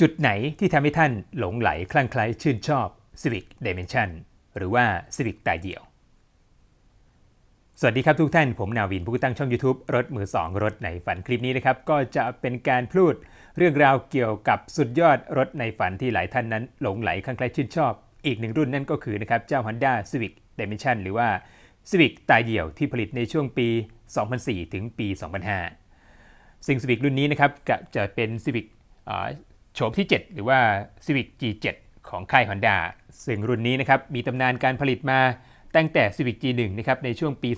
จุดไหนที่ทำให้ท่านหลงไหลคลั่งไคล้ชื่นชอบ Civic Dimension หรือว่า Civic ตายเดี่ยว สวัสดีครับทุกท่าน ผมนาวินผู้ตั้งช่อง YouTube รถมือ 2 รถในฝันคลิปนี้นะครับ ก็จะเป็นการพูดเรื่องราวเกี่ยวกับสุดยอดรถในฝันที่หลายท่านนั้นหลงไหลคลั่งไคล้ชื่นชอบ อีกหนึ่งรุ่นนั่นก็คือนะครับเจ้า Honda Civic Dimension หรือว่า Civic ตายเดี่ยวที่ผลิตในช่วงปี 2004 ถึงปี 2005 ซึ่ง Civic รุ่นนี้นะครับจะเป็น Civic โฉมที่ 7 หรือว่า Civic G7 ของค่าย Honda ซึ่งรุ่นนี้นะครับมีตำนานการผลิตมาตั้งแต่ Civic G1 นะครับในช่วงปี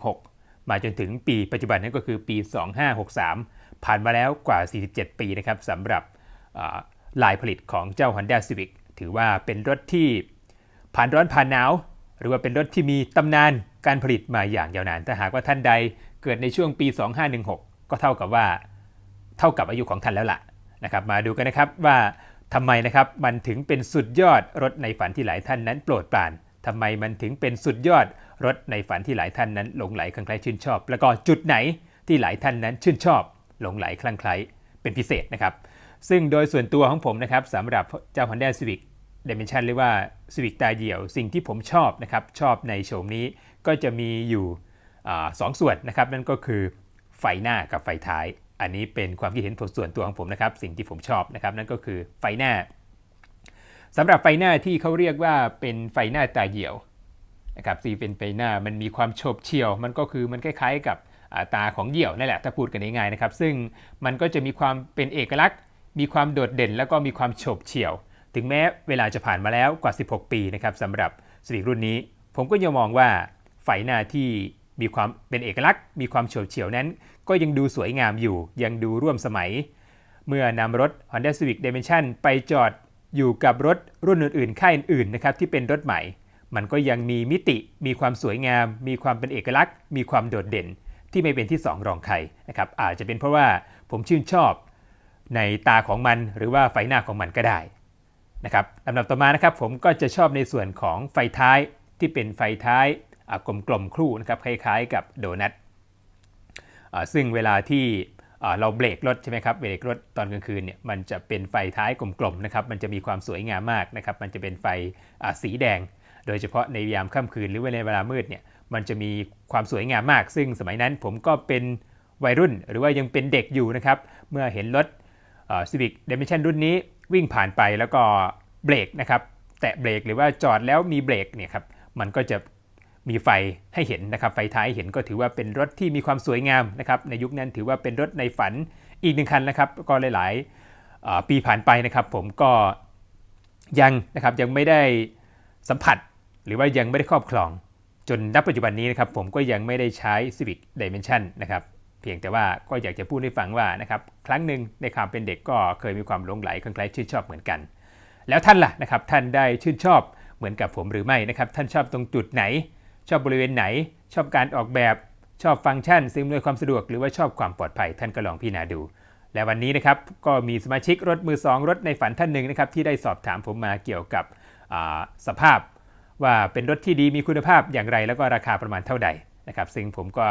2516 มาจนถึงปีปัจจุบันนั่นก็คือปี 2563 ผ่านมาแล้วกว่า 47 ปีนะครับสำหรับลายผลิตของเจ้า Honda Civic ถือว่าเป็นรถที่ผ่านร้อนผ่านหนาว หรือว่าเป็นรถที่มีตำนานการผลิตมาอย่างยาวนานถ้าหากว่าท่านใดเกิดในช่วงปี 2516 ก็เท่ากับว่าเท่ากับอายุของท่านแล้วล่ะ นะครับมาดูกันนะครับว่าทำไมนะครับมันถึงเป็นสุดยอดรถในฝันที่หลายท่านนั้นโปรดปรานทำไมมันถึงเป็นสุดยอดรถในฝันที่หลายท่านนั้นหลงไหลคลั่งไคล้ชื่นชอบ แล้วก็จุดไหนที่หลายท่านนั้นชื่นชอบ หลงไหลคลั่งไคล้เป็นพิเศษนะครับ ซึ่งโดยส่วนตัวของผมนะครับสำหรับเจ้า Honda Civic Dimension เรียกว่า Civic ตาเดี่ยว สิ่งที่ผมชอบนะครับชอบในโฉมนี้ก็จะมีอยู่อสองส่วนนะครับนั่นก็คือไฟหน้ากับไฟท้าย อันนี้เป็นความคิดเห็นส่วนตัวของผมนะครับ สิ่งที่ผมชอบนะครับ นั่นก็คือไฟหน้าสำหรับไฟหน้าที่เขาเรียกว่าเป็นไฟหน้าตาเดี่ยวนะครับสีเป็นไฟหน้ามันมีความโฉบเฉี่ยว มันก็คือมันคล้ายๆกับาตาของเหี่ยวนั่นแหละถ้าพูดกันง่ายๆนะครับ ซึ่งมันก็จะมีความเป็นเอกลักษณ์ มีความโดดเด่น แล้วก็มีความโฉบเฉี่ยว ถึงแม้เวลาจะผ่านมาแล้วกว่า 16 ปีนะครับสำหรับสวิกรุ่นนี้ ผมก็ยังมองว่าไฟหน้าที่มีความเป็นเอกลักษณ์ มีความโฉบเฉี่ยวนั้น ก็ยังดูสวยงามอยู่ ยังดูร่วมสมัย เมื่อนำรถ Honda Civic Dimension ไปจอดอยู่กับรถรุ่นอื่นๆ ค่ายอื่นๆ นะครับที่เป็นรถใหม่ มันก็ยังมีมิติ มีความสวยงาม มีความเป็นเอกลักษณ์ มีความโดดเด่น ที่ไม่เป็นที่สองรองใครนะครับ อาจจะเป็นเพราะว่าผมชื่นชอบในตาของมันหรือว่าไฟหน้าของมันก็ได้นะครับลำดับต่อมานะครับผมก็จะชอบในส่วนของไฟท้ายที่เป็นไฟท้ายกลมๆครู่นะครับคล้ายๆ กับโดนัท ซึ่งเวลาที่เราเบรกรถใช่ไหมครับเบรกรถตอนกลางคืนเนี่ยมันจะเป็นไฟท้ายกลมๆนะครับมันจะมีความสวยงามมากนะครับมันจะเป็นไฟสีแดง โดยเฉพาะในยามค่ำคืนหรือว่าในเวลามืดเนี่ยมันจะมีความสวยงามมาก ซึ่งสมัยนั้นผมก็เป็นวัยรุ่น หรือว่ายังเป็นเด็กอยู่นะครับเมื่อเห็นรถซีวิกเด Dimension รุ่นนี้วิ่งผ่านไปแล้วก็เบรกนะครับแตะเบรกหรือว่าจอดแล้วมีเบรกเนี่ยครับมันก็จะ มีไฟให้เห็นนะครับ ไฟท้ายหเห็นก็ถือว่าเป็นรถที่มีความสวยงามนะครับ ในยุคนั้นถือว่าเป็นรถในฝันอีกหนึ่งคันนะครับ ก็หลายๆปีผ่านไปนะครับ ผมก็ยังนะครับยังไม่ได้สัมผัส หรือว่ายังไม่ได้ครอบครอง จนณปัจจุบันนี้นะครับ ผมก็ยังไม่ได้ใช้ Civic Dimension นะครับเพียงแต่ว่าก็อยากจะพูดให้ฟังว่านะครับครั้งหนึ่งในความเป็นเด็กก็เคยมีความหลงไหลคล้ายๆชื่นชอบเหมือนกัน แล้วท่านล่ะนะครับท่านได้ชื่นชอบเหมือนกับผมหรือไม่นะครับท่านชอบตรงจุดไหน ชอบบริเวณไหน ชอบการออกแบบ ชอบฟังก์ชันซึ่งอำนวยความสะดวกหรือว่าชอบความปลอดภัยท่านก็ลองพิจารณาดู และวันนี้นะครับก็มีสมาชิกรถมือสองรถในฝันท่านหนึ่งนะครับที่ได้สอบถามผมมาเกี่ยวกับสภาพ ว่าเป็นรถที่ดีมีคุณภาพอย่างไร แล้วก็ราคาประมาณเท่าใดนะครับ ซึ่งผมก็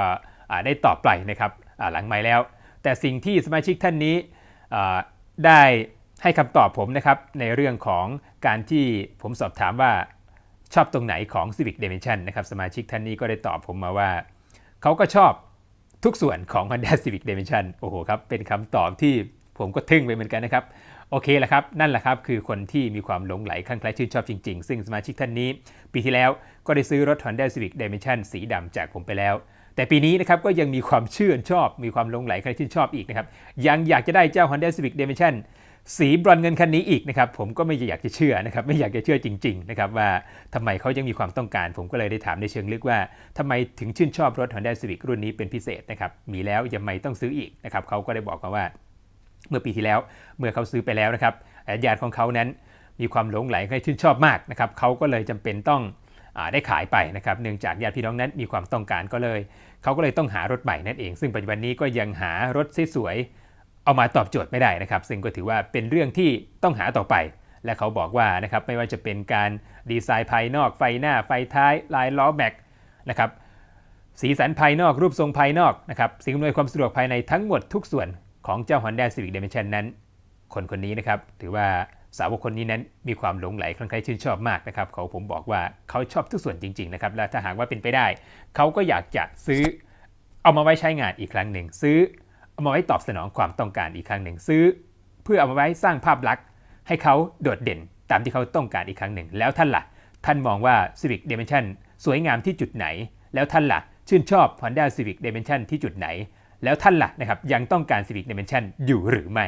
ได้ตอบไปนะครับหลังไม่แล้ว แต่สิ่งที่สมาชิกท่านนี้ได้ให้คำตอบผมนะครับในเรื่องของการที่ผมสอบถามว่า ชอบตรงไหนของ Civic Dimension นะครับสมาชิกท่านนี้ก็ได้ตอบผมมาว่า เขาก็ชอบทุกส่วนของ Honda Civic Dimension โอ้โหครับ เป็นคำตอบที่ผมก็ทึ่งไปเหมือนกันนะครับ โอเคแหละครับ นั่นแหละครับ คือคนที่มีความหลงไหลคลั่งไคล้ชื่นชอบจริง ๆ ซึ่งสมาชิกท่านนี้ ปีที่แล้วก็ได้ซื้อรถ Honda Civic Dimension สีดำจากผมไปแล้ว แต่ปีนี้นะครับก็ยังมีความชื่นชอบ มีความหลงไหลใครชื่นชอบอีกนะครับยังอยากจะได้เจ้า Honda Civic Dimension สีบรอนเงินคันนี้อีกนะครับผมก็ไม่อยากจะเชื่อนะครับไม่อยากจะเชื่อจริงๆนะครับว่าทำไมเขายังมีความต้องการ ผมก็เลยได้ถามในเชิงลึกว่าทำไมถึงชื่นชอบรถ Honda Civic รุ่นนี้เป็นพิเศษนะครับมีแล้วยังไม่ต้องซื้ออีกนะครับเขาก็ได้บอกมาว่า เมื่อปีที่แล้วเมื่อเขาซื้อไปแล้วนะครับญาติของเขานั้นมีความหลงไหลใครชื่นชอบมากนะครับเขาก็เลยจำเป็นต้องอได้ขายไปนะครับเนื่องจากญาติพี่น้องนั้นมีความต้องการก็เลยเขาก็เลยต้องหารถใหม่นั่นเอง ซึ่งปัจจุบันนี้ก็ยังหารถสวยๆ เอามาตอบโจทย์ไม่ได้นะครับ ซึ่งก็ถือว่าเป็นเรื่องที่ต้องหาต่อไป และเขาบอกว่านะครับไม่ว่าจะเป็นการดีไซน์ภายนอกไฟหน้าไฟท้ายลายล้อแม็กนะครับสีสันภายนอกรูปทรงภายนอกนะครับสิ่งอำนวยความสะดวกภายในทั้งหมดทุกส่วนของเจ้า Honda Civic Dimension นั้น คนคนนี้นะครับถือว่าสาวกคนนี้นั้นมีความหลงไหลคลั่งไคล้ชื่นชอบมากนะครับเขาผมบอกว่าเขาชอบทุกส่วนจริงๆนะครับและถ้าหากว่าเป็นไปได้ เขาก็อยากจะซื้อเอามาไว้ใช้งานอีกครั้งหนึ่ง ซื้อ เอามาไว้ตอบสนองความต้องการอีกครั้งหนึ่งซื้อ เพื่อเอามาไว้สร้างภาพลักษณ์ ให้เขาโดดเด่นตามที่เขาต้องการอีกครั้งหนึ่ง แล้วท่านล่ะ ท่านมองว่า Civic Dimension สวยงามที่จุดไหน แล้วท่านล่ะ ชื่นชอบ Honda Civic Dimension ที่จุดไหน แล้วท่านล่ะนะครับยังต้องการ Civic Dimension อยู่หรือไม่